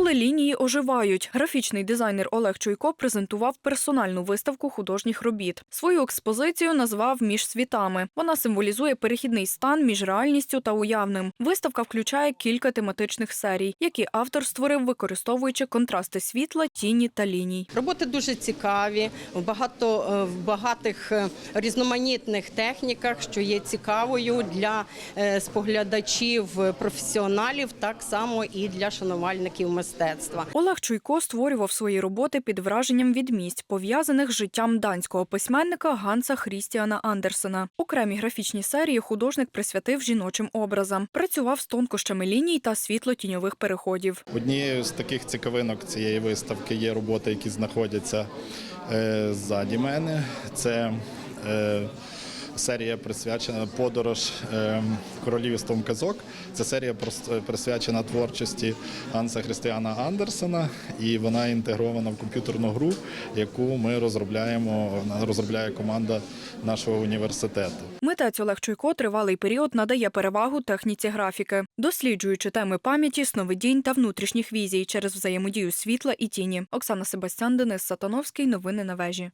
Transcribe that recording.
Коли лінії оживають, графічний дизайнер Олег Чуйко презентував персональну виставку художніх робіт. Свою експозицію назвав між світами. Вона символізує перехідний стан між реальністю та уявним. Виставка включає кілька тематичних серій, які автор створив, використовуючи контрасти світла, тіні та ліній. Роботи дуже цікаві, в багато е, в багатих е, різноманітних техніках, що є цікавою для е, споглядачів професіоналів, так само і для шанувальників мистецтва. Олег Чуйко створював свої роботи під враженням від місць, пов'язаних з життям данського письменника Ганса Хрістіана Андерсена. Окремі графічні серії художник присвятив жіночим образам. Працював з тонкощами ліній та світло-тіньових переходів. Однією з таких цікавинок цієї виставки є роботи, які знаходяться е, ззаді мене. Це е, серія присвячена подорож е, королівством казок. Це серія присвячена творчості Ганса Христіана Андерсена, і вона інтегрована в комп'ютерну гру, яку ми розробляємо. Розробляє команда нашого університету. Митець Олег Чуйко тривалий період надає перевагу техніці графіки, досліджуючи теми пам'яті, сновидінь та внутрішніх візій через взаємодію світла і тіні. Оксана Себастян, Денис Сатановський. Новини на вежі.